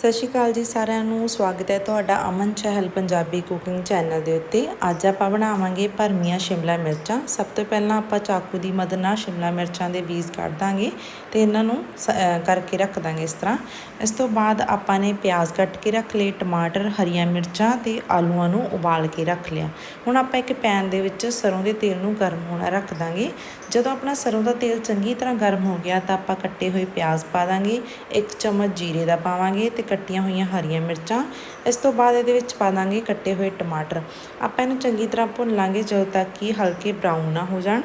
ਸਤਿ ਸ਼੍ਰੀ ਅਕਾਲ ਜੀ ਸਾਰਿਆਂ ਨੂੰ। ਸਵਾਗਤ ਹੈ ਤੁਹਾਡਾ ਅਮਨ ਚਹਿਲ ਪੰਜਾਬੀ ਕੁਕਿੰਗ ਚੈਨਲ ਦੇ ਉੱਤੇ। ਅੱਜ ਆਪਾਂ ਬਣਾਵਾਂਗੇ ਭਰਮੀਆਂ ਸ਼ਿਮਲਾ ਮਿਰਚਾਂ। ਸਭ ਤੋਂ ਪਹਿਲਾਂ ਆਪਾਂ ਚਾਕੂ ਦੀ ਮਦਦ ਨਾਲ ਸ਼ਿਮਲਾ ਮਿਰਚਾਂ ਦੇ ਬੀਜ ਕੱਢ ਦਾਂਗੇ ਤੇ ਇਹਨਾਂ ਨੂੰ ਸ- ਕਰਕੇ ਰੱਖ ਦਾਂਗੇ ਇਸ ਤਰ੍ਹਾਂ। ਇਸ ਤੋਂ ਬਾਅਦ ਆਪਾਂ ਨੇ ਪਿਆਜ਼ ਕੱਟ ਕੇ ਰੱਖ ਲਏ, ਟਮਾਟਰ, ਹਰੀਆਂ ਮਿਰਚਾਂ ਤੇ ਆਲੂਆਂ ਨੂੰ ਉਬਾਲ ਕੇ ਰੱਖ ਲਿਆ। ਹੁਣ ਆਪਾਂ ਇੱਕ ਪੈਨ ਦੇ ਵਿੱਚ ਸਰੋਂ ਦੇ ਤੇਲ ਨੂੰ ਗਰਮ ਹੋਣਾ ਰੱਖ ਦਾਂਗੇ। ਜਦੋਂ ਆਪਣਾ ਸਰੋਂ ਦਾ ਤੇਲ ਚੰਗੀ ਤਰ੍ਹਾਂ ਗਰਮ ਹੋ ਗਿਆ ਤਾਂ ਆਪਾਂ ਕੱਟੇ ਹੋਏ ਪਿਆਜ਼ ਪਾ ਦਾਂਗੇ। ਇੱਕ ਚਮਚ ਜੀਰੇ ਦਾ ਪਾਵਾਂਗੇ ਤੇ ਕੱਟੀਆਂ ਹੋਈਆਂ ਹਰੀਆਂ ਮਿਰਚਾਂ। ਇਸ ਤੋਂ ਬਾਅਦ ਇਹਦੇ ਵਿੱਚ ਪਾ ਦਾਂਗੇ ਕੱਟੇ ਹੋਏ ਟਮਾਟਰ। ਆਪਾਂ ਇਹਨੂੰ ਚੰਗੀ ਤਰ੍ਹਾਂ ਭੁੰਨ ਲਾਂਗੇ ਜਦੋਂ ਤੱਕ ਕਿ ਹਲਕੇ ਬਰਾਊਨ ਨਾ ਹੋ ਜਾਣ।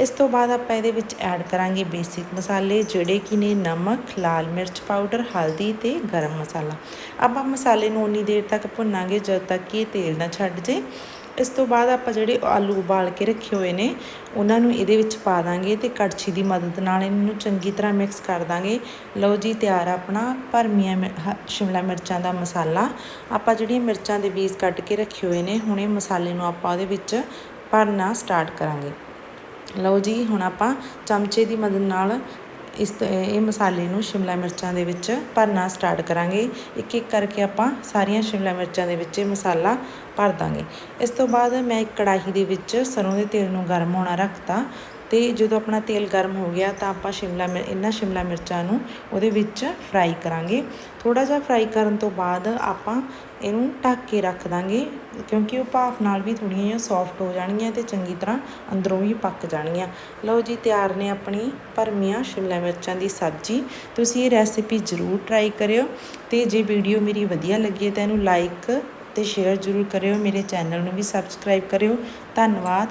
ਇਸ ਤੋਂ ਬਾਅਦ ਆਪਾਂ ਇਹਦੇ ਵਿੱਚ ਐਡ ਕਰਾਂਗੇ ਬੇਸਿਕ ਮਸਾਲੇ, ਜਿਹੜੇ ਕਿ ਨੇ ਨਮਕ, ਲਾਲ ਮਿਰਚ ਪਾਊਡਰ ਹਲਦੀ ਤੇ ਗਰਮ ਮਸਾਲਾ। ਆਪਾਂ ਮਸਾਲੇ ਨੂੰ ਉਨੀ ਦੇਰ ਤੱਕ ਭੁੰਨਾਂਗੇ ਜਦੋਂ ਤੱਕ ਕਿ ਇਹ ਤੇਲ ਨਾ ਛੱਡ ਜੇ ਇਸ ਤੋਂ ਬਾਅਦ ਆਪਾਂ ਜਿਹੜੇ ਆਲੂ ਉਬਾਲ ਕੇ ਰੱਖੇ ਹੋਏ ਨੇ, ਉਹਨਾਂ ਨੂੰ ਇਹਦੇ ਵਿੱਚ ਪਾ ਦਾਂਗੇ ਤੇ ਕੜਛੀ ਦੀ ਮਦਦ ਨਾਲ ਇਹਨੂੰ ਚੰਗੀ ਤਰ੍ਹਾਂ ਮਿਕਸ ਕਰ ਦਾਂਗੇ। ਲਓ ਜੀ, ਤਿਆਰ ਆਪਣਾ ਭਰਮੀਆਂ ਮਿ- ਹ- ਸ਼ਿਮਲਾ ਮਿਰਚਾਂ ਦਾ ਮਸਾਲਾ। ਆਪਾਂ ਜਿਹੜੀਆਂ ਮਿਰਚਾਂ ਦੇ ਬੀਜ ਕੱਟ ਕੇ ਰੱਖੇ ਹੋਏ ਨੇ, ਹੁਣ ਇਹ ਮਸਾਲੇ ਨੂੰ ਆਪਾਂ ਉਹਦੇ ਵਿੱਚ ਭਰਨਾ ਸਟਾਰਟ ਕਰਾਂਗੇ। ਲਓ ਜੀ, ਹੁਣ ਆਪਾਂ ਚਮਚੇ ਦੀ ਮਦਦ ਨਾਲ ਇਸ ਇਹ ਮਸਾਲੇ ਨੂੰ ਸ਼ਿਮਲਾ ਮਿਰਚਾਂ ਦੇ ਵਿੱਚ ਭਰਨਾ ਸਟਾਰਟ ਕਰਾਂਗੇ। ਇੱਕ ਇੱਕ ਕਰਕੇ ਆਪਾਂ ਸਾਰੀਆਂ ਸ਼ਿਮਲਾ ਮਿਰਚਾਂ ਦੇ ਵਿੱਚ ਇਹ ਮਸਾਲਾ ਭਰ ਦਾਂਗੇ। ਇਸ ਤੋਂ ਬਾਅਦ ਮੈਂ ਇੱਕ ਕੜਾਹੀ ਦੇ ਵਿੱਚ ਸਰੋਂ ਦੇ ਤੇਲ ਨੂੰ ਗਰਮ ਹੋਣਾ ਰੱਖਤਾ। ਤੇ ਜਦੋਂ ਆਪਣਾ ਤੇਲ ਗਰਮ ਹੋ ਗਿਆ ਤਾਂ ਆਪਾਂ ਸ਼ਿਮਲਾ ਮਿਰ, ਇਹਨਾਂ ਸ਼ਿਮਲਾ ਮਿਰਚਾਂ ਨੂੰ ਉਹਦੇ ਵਿੱਚ ਫਰਾਈ ਕਰਾਂਗੇ। ਥੋੜਾ ਜਿਹਾ ਫਰਾਈ ਕਰਨ ਤੋਂ ਬਾਅਦ ਆਪਾਂ ਇਹਨੂੰ ਢੱਕ ਕੇ ਰੱਖ ਦਾਂਗੇ, ਕਿਉਂਕਿ ਉਹ ਭਾਫ ਨਾਲ ਵੀ ਥੋੜ੍ਹੀਆਂ ਜਿਹੀਆਂ ਸੌਫਟ ਹੋ ਜਾਣਗੀਆਂ ਤੇ ਚੰਗੀ ਤਰ੍ਹਾਂ ਅੰਦਰੋਂ ਵੀ ਪੱਕ ਜਾਣਗੀਆਂ। ਲਓ ਜੀ, ਤਿਆਰ ਨੇ ਆਪਣੀ ਭਰਮੀਆਂ ਸ਼ਿਮਲਾ ਮਿਰਚਾਂ ਦੀ ਸਬਜ਼ੀ। ਤੁਸੀਂ ਇਹ ਰੈਸਿਪੀ ਜ਼ਰੂਰ ਟਰਾਈ ਕਰਿਓ ਤੇ ਜੇ ਵੀਡੀਓ ਮੇਰੀ ਵਧੀਆ ਲੱਗੀ ਤਾਂ ਇਹਨੂੰ ਲਾਈਕ ਤੇ ਸ਼ੇਅਰ ਜ਼ਰੂਰ ਕਰਿਓ। ਮੇਰੇ ਚੈਨਲ ਨੂੰ ਵੀ ਸਬਸਕ੍ਰਾਈਬ ਕਰਿਓ। ਧੰਨਵਾਦ।